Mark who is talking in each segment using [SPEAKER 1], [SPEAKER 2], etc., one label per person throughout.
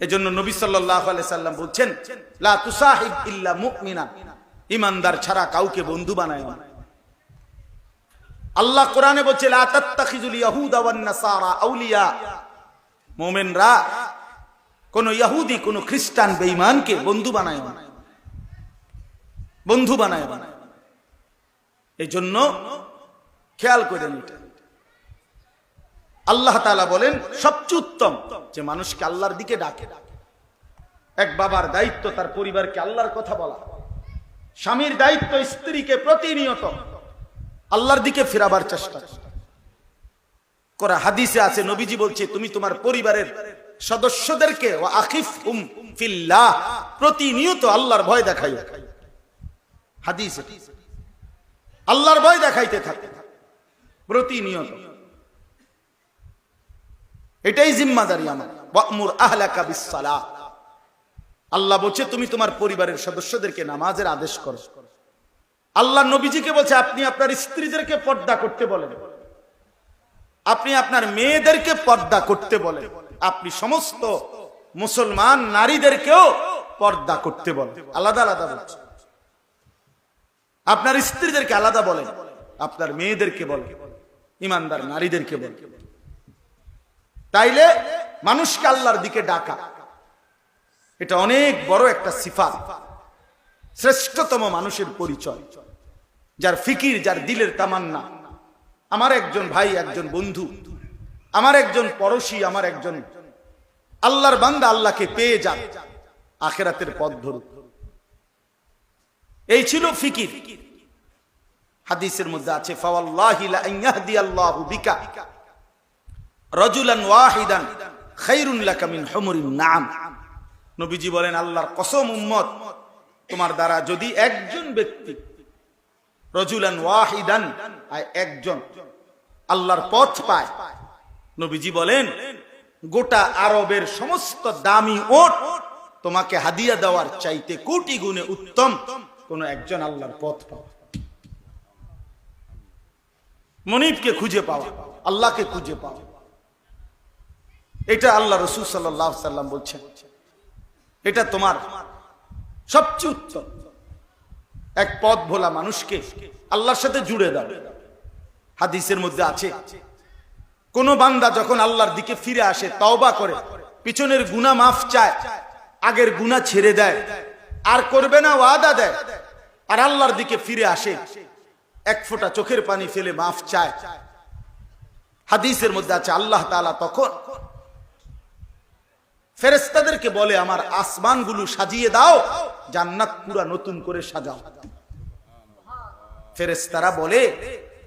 [SPEAKER 1] এজন্য নবী আলাইহি সাল্লাম বলছেন, লা তুসাহিব ইল্লা মুমিনা। ইমানদার ছাড়া কাউকে বন্ধু বানায় না। আল্লাহ কোরআনে বলছে, লা তাত্তাখিজুল ইয়াহুদা ওয়ান নাসারা আউলিয়া। মুমিনরা কোন ইহুদি কোন খ্রিস্টান বেঈমানকে বন্ধু বানায় না। বন্ধু বানায় না। এই জন্য খেয়াল করেন এটা আল্লাহ তাআলা বলেন, সবচেয়ে উত্তম, যে মানুষকে আল্লাহর দিকে ডাকে। এক বাবার দায়িত্ব তার পরিবারকে আল্লাহর কথা বলা। স্বামীর দায়িত্ব স্ত্রীকে প্রতিনিয়ত আল্লাহর দিকে ফেরাবার চেষ্টা। করা হাদিসে আছে, নবীজি বলছে, তুমি তোমার পরিবারের সদস্যদেরকে প্রতিনিয়ত আল্লাহর ভয় দেখাই হাদিসে আল্লাহর ভয় দেখাইতে থাকে। প্রতিনিয়ত। এটাই জিম্মাদারি আমার। ওয়ামুর আহলাকা আল্লাহ বলছে, তুমি তোমার পরিবারের সদস্যদেরকে নামাজের আদেশ করো। আল্লাহ নবীজিকে বলছে, আপনি আপনার স্ত্রীদেরকে পর্দা করতে বলেন। আপনি আপনার মেয়েদেরকে পর্দা করতে বলেন। আপনি সমস্ত মুসলমান নারীদেরকেও পর্দা করতে বলেন। আলাদা আলাদা বলছে। আপনার স্ত্রীদেরকে আলাদা বলেন, আপনার মেয়েদেরকে বলেন, ইমানদার নারীদেরকে বলেন। তাইলে মানুষকে আল্লাহর দিকে ডাকা। এটা অনেক বড় একটা সিফা শ্রেষ্ঠতম মানুষের পরিচয়, যার ফিকির, যার দিলের তামান্না। আমার একজন ভাই, একজন বন্ধু, আমার একজন পড়োশী, আমার একজন আল্লাহর বান্দা আল্লাহকে পেয়ে যান আখেরাতের পথ ধরুক। এই ছিল ফিকির। হাদিসের মধ্যে আছে, ফাওয়াল্লাহি লা ইয়াহদিয়াল্লাহু বিকা। রজুলান ওয়াহিদান খাইরুন লাকা মিন হুমুরিন নাম নবীজি বলেন, আল্লাহর কসম উম্মত, তোমার দ্বারা যদি একজন ব্যক্তি রজুলান ওয়াহিদান একজন আল্লাহর পথ পায়, নবীজি বলেন, গোটা আরবের সমস্ত দামি ওট তোমাকে হাদিয়া দেওয়ার চাইতে কোটি গুণে উত্তম কোন একজন আল্লাহর পথ পাওয়া। মনিবকে খুঁজে পাওয়া, আল্লাহকে খুঁজে পাওয়া। এটা আল্লাহ রসুল সাল্লাহ সাল্লাম বলছেন। এটা তোমার। সবচেয়ে উত্তম। এক পথ ভোলা মানুষকে আল্লাহর সাথে জুড়ে দাও। হাদিসের মধ্যে আছে। কোন বান্দা যখন আল্লাহর দিকে ফিরে আসে, তওবা করে, পিছনের গুণা মাফ চায়, আগের গুণা ছেড়ে দেয়, আর করবে না, ওয়াদা দেয়, আর আল্লাহর দিকে ফিরে আসে, এক ফোঁটা চোখের পানি ফেলে মাফ চায়। হাদিসের মধ্যে আছে, আল্লাহ তাআলা তখন ফেরেস্তাদেরকে বলে, আমার আসমানগুলো সাজিয়ে দাও, জান্নাত পুরা নতুন করে সাজাও। ফেরেস্তারা বলে,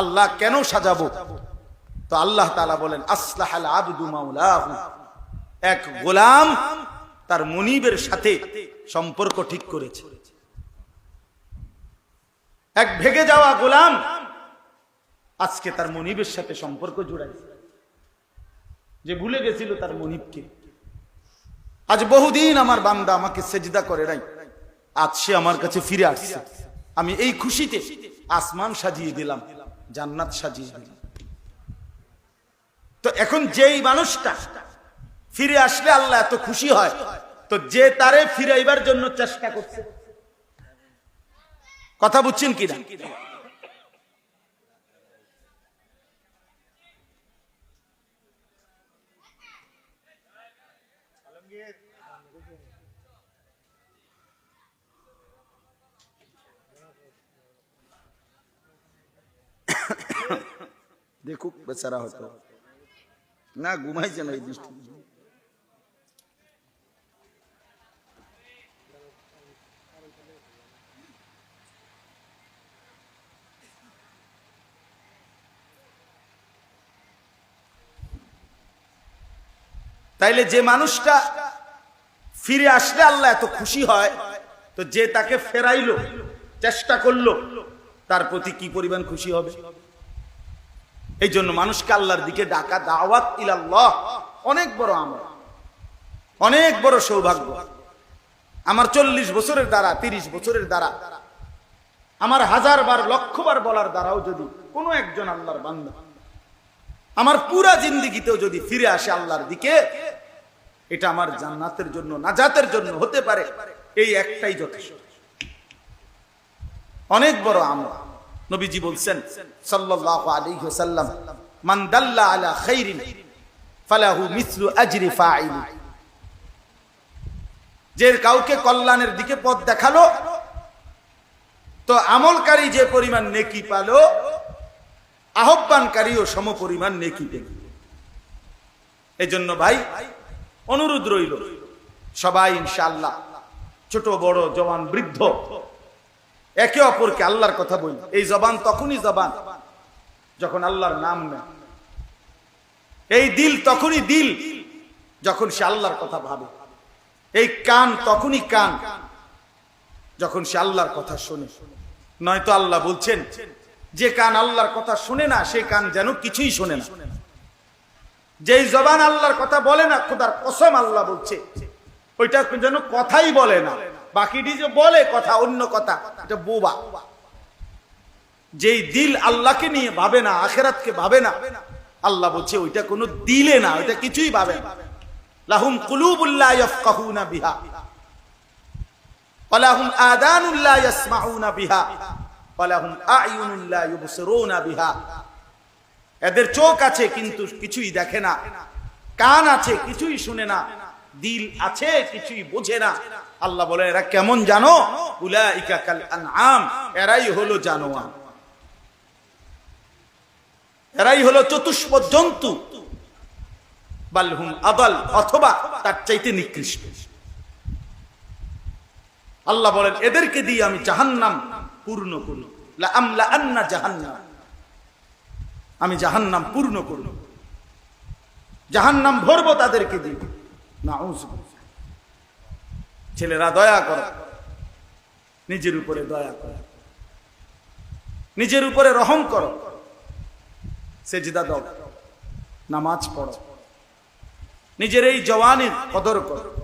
[SPEAKER 1] আল্লাহ কেন সাজাবো? তো আল্লাহ তাআলা বলেন এক গোলাম তার মনিবের সাথে সম্পর্ক ঠিক করেছে। এক ভেগে যাওয়া গোলাম আজকে তার মনিবের সাথে সম্পর্ক জুড়াইছে। যে ভুলে গেছিল তার মনিবকে। আজ বহুদিন আমার বান্দা আমাকে সেজদা করে নাই। আজ সে আমার কাছে ফিরে আসছে। আমি এই খুশিতে আসমান সাজিয়ে দিলাম, জান্নাত সাজিয়ে দিলাম। তো এখন যেই মানুষটা ফিরে আসলে আল্লাহ এত খুশি হয়, তো যে তারে ফিরাইবার জন্য চেষ্টা করছে। কথা বুঝছেন কিনা? দেখুক বেচারা হতো। না, ঘুমাইছে না এই দৃষ্টি তাইলে যে মানুষটা ফিরে আসলে আল্লাহ এত খুশি হয়, তো যে তাকে ফেরাইলো, চেষ্টা করল, তার প্রতি কি পরিমাণ খুশি হবে? এই জন্য মানুষকে আল্লাহর দিকে ডাকা দাওয়াত ইলাল্লাহ অনেক বড় আমল। অনেক বড় সৌভাগ্য। আমার চল্লিশ বছরের দ্বারা, তিরিশ বছরের দ্বারা, আমার হাজার বার লক্ষ বার বলার দ্বারাও যদি কোনো একজন আল্লাহর বান্ধব আমার পুরা জিন্দিগিতেও যদি ফিরে আসে আল্লাহর দিকে, এটা আমার জান্নাতের জন্য, নাজাতের জন্য হতে পারে, এই একটাই যথেষ্ট। অনেক বড় আমল। নবীজি বলছেন, সাল্লাল্লাহু আলাইহি ওয়াসাল্লাম, মান দাল্লা আলা খাইরিন, ফালাহু মিসলু আজরি ফাইল যে কাউকে কল্যাণের দিকে পথ দেখাল, তো আমলকারী যে পরিমাণ নেকি পালো আহ্বানকারীও সম পরিমাণ নেকি পেল এই জন্য ভাই, অনুরোধ রইল, সবাই ইনশাআল্লাহ, ছোট বড় জওয়ান বৃদ্ধ একে অপরকে আল্লাহর কথা বলি। এই জবান তখনই জবান, যখন আল্লাহর নাম নেয়। এই দিল তখনই দিল, যখন সে আল্লাহর কথা ভাবে। এই কান তখনই কান, যখন সে আল্লাহর কথা শোনে। নয়তো আল্লাহ বলছেন, যে কান আল্লাহর কথা শুনে না, সে কান যেন কিছুই শোনে না। যেই জবান আল্লাহর কথা বলে না, খোদার কসম আল্লাহ বলছে, ওইটা যেন কথাই বলে না। বাকিটি যে বলে কথা, অন্য কথা, এটা বোবা। যেই দিল আল্লাহকে নিয়ে ভাবে না, আখেরাতকে ভাবে না, আল্লাহ বলছে ওইটা কোনো দিলে না, ওইটা কিছুই ভাবে লাহুম বিহা বিহা বিহা। এদের চোখ আছে কিন্তু কিছুই দেখে না, কান আছে কিছুই শুনে না, দিল আছে কিছুই বোঝে না। আল্লাহ বলে এরা কেমন জানো? উলাইকা আনআম, এরাই হলো জানোয়ার। এরাই হলো চতুষ্প জন্তু। বালহুম আদাল, অথবা তার চাইতে নিকৃষ্ট। আল্লাহ বলেন, এদেরকে দিয়ে আমি জাহান্নাম পূর্ণ করব। লা আমলা আন্না জাহান্নাম। আমি জাহান্নাম পূর্ণ করব। জাহান্নাম ভরবো তাদেরকে দিয়ে। না ছেলেরা দয়া করো। নিজের উপরে দয়া করো। নিজের উপরে রহম করো। সেজদা দাও। নামাজ পড়ো। নিজের এই জওয়ানের কদর করো।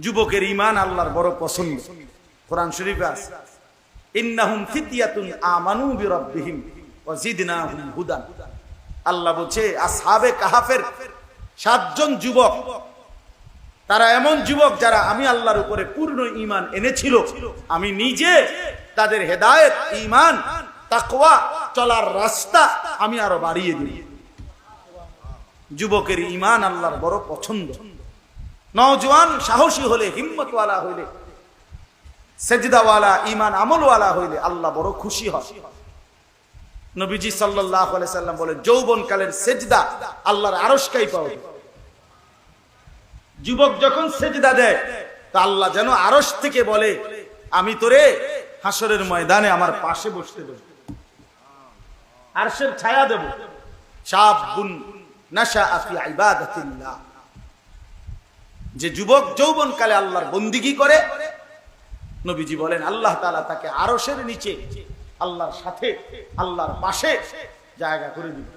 [SPEAKER 1] যুবকের ইমান আল্লাহর বড় পছন্দ। কোরআন শরীফে আছে, ইন্নাহুম ফিতিয়াতুন আমানু বিরাব্বিহিম ওয়া জিদনাহুম হুদান। আল্লাহ বলছে, আসহাবে কাহাফের সাতজন যুবক তারা এমন যুবক যারা আমি আল্লাহর উপরে পূর্ণ ইমান এনেছিল, আমি নিজে তাদের হেদায়েত, ঈমান, তাকওয়া চলার রাস্তা আমি আরও বাড়িয়ে দিই। যুবকের ঈমান আল্লাহর বড় পছন্দ। নওজোয়ান সাহসী হলে, হিম্মতওয়ালা হইলে, সেজদাওয়ালা ইমান আমলওয়ালা হইলে আল্লাহ বড় খুশি হয় নবীজি সাল্লাহ সাল্লাম বলে যৌবন কালের সেজদা আল্লাহর আরসকাই পাওয়া যুবক যখন সেজদা দেয়, তা আল্লাহ যেন আরস থেকে বলে, আমি তোরে হাসরের ময়দানে আমার পাশে বসতে দেব। আরশের ছায়া দেব। শাবুন নাশা আফি ইবাদাতিল্লাহ। যে যুবক যৌবন কালে আল্লাহর বন্দিগি করে, নবীজি বলেন, আল্লাহ তালা তাকে আরসের নিচে, আল্লাহর সাথে, আল্লাহর পাশে জায়গা করে দিবে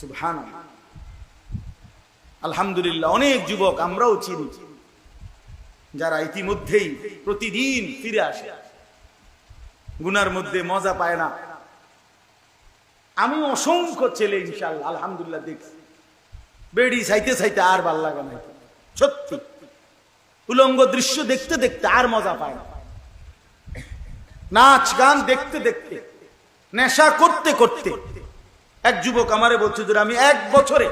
[SPEAKER 1] সুবহান আলহামদুলিল্লাহ, অনেক যুবক আমরাও চিনি, যারা ইতিমধ্যেই প্রতিদিন ফিরে আসে। গুনার মধ্যে মজা পায় না। আমি অসংখ্য ছেলে ইনশাল্লাহ আলহামদুলিল্লাহ দেখছি। বেড়ি চাইতে চাইতে আর ভালো লাগে না সত্যি। উলঙ্গ দৃশ্য দেখতে দেখতে আর মজা পায় না। নাচ গান দেখতে দেখতে, নেশা করতে করতে, এক যুবক আমারে বলছে যে আমি এক বছরে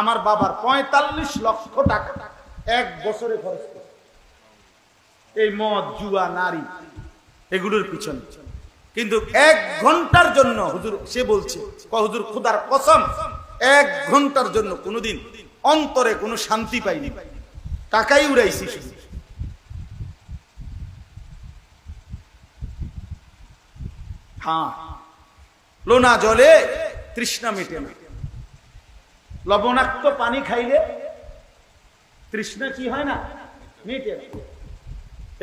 [SPEAKER 1] আমার বাবার পঁয়তাল্লিশ লক্ষ টাকা এক বছরে খরচ এই মদ, জুয়া, নারী, এগুলোর পিছনে। কিন্তু এক ঘণ্টার জন্য হুজুর, সে বলছে হুজুর, খুদার কসম, এক ঘণ্টার জন্য কোনোদিন অন্তরে কোনো শান্তি পাইনি। টাকাই উড়াইছি হ্যাঁ লোনা জলে তৃষ্ণা মেটে না। লবণাক্ত পানি খাইলে তৃষ্ণা কি হয় না? মেটে না।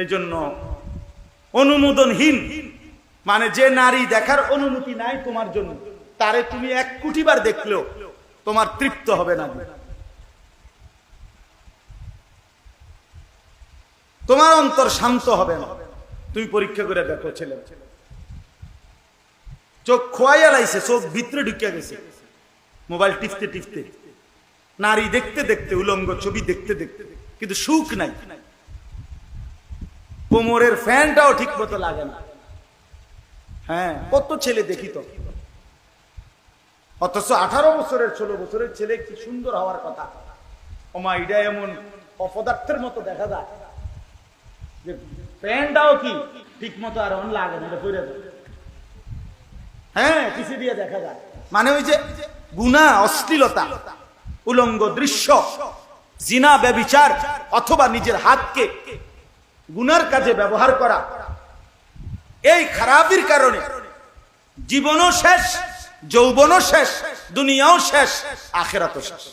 [SPEAKER 1] এজন্য অনুমোদনহীন মানে যে নারী দেখার অনুমতি নাই তোমার জন্য, তারে তুমি এক কুটিবার দেখলেও তোমার তৃপ্ত হবে না। তোমার অন্তর শান্ত হবে না। তুমি পরীক্ষা করে দেখো ছেলে। চোখ খোয়াইয়া লাইছে, চোখ ভিতরে ঢুকিয়া গেছে। মোবাইল টিপতে টিপতে। নারী দেখতে দেখতে, উলঙ্গ ছবি দেখতে দেখতে, কিন্তু সুখ নাই। কোমরের ফ্যানটাও ঠিক মতো লাগে না। হ্যাঁ কত ছেলে দেখি তো। অথচ আঠারো বছরের, ষোলো বছরের ছেলে কি সুন্দর হওয়ার কথা। ওমা এটা এমন অপদার্থের মতো দেখা যায়। যে প্যান্টটাও কি ঠিক মতো আর লাগে না। হ্যাঁ পিছিয়ে দিয়ে দেখা যায়। মানে ওই যে গুণা অশ্লীলতা উলঙ্গ দৃশ্য জিনা ব্যবিচার অথবা নিজের হাতকে গুনার কাজে ব্যবহার করা এই খারাপির কারণে জীবনও শেষ যৌবনও শেষ দুনিয়াও শেষ আখেরাতও শেষ।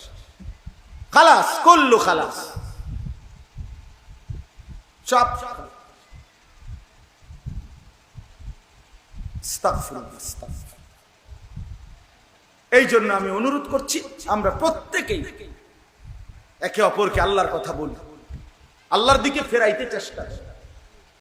[SPEAKER 1] খালাস করল খালাস। সব আস্তাগফিরুল্লাহ, আস্তাগফিরুল্লাহ। এই জন্য আমি অনুরোধ করছি, আমরা প্রত্যেকেই একে অপরকে আল্লাহর কথা বলি আল্লাহর দিকে ফেরাইতে চেষ্টা করি।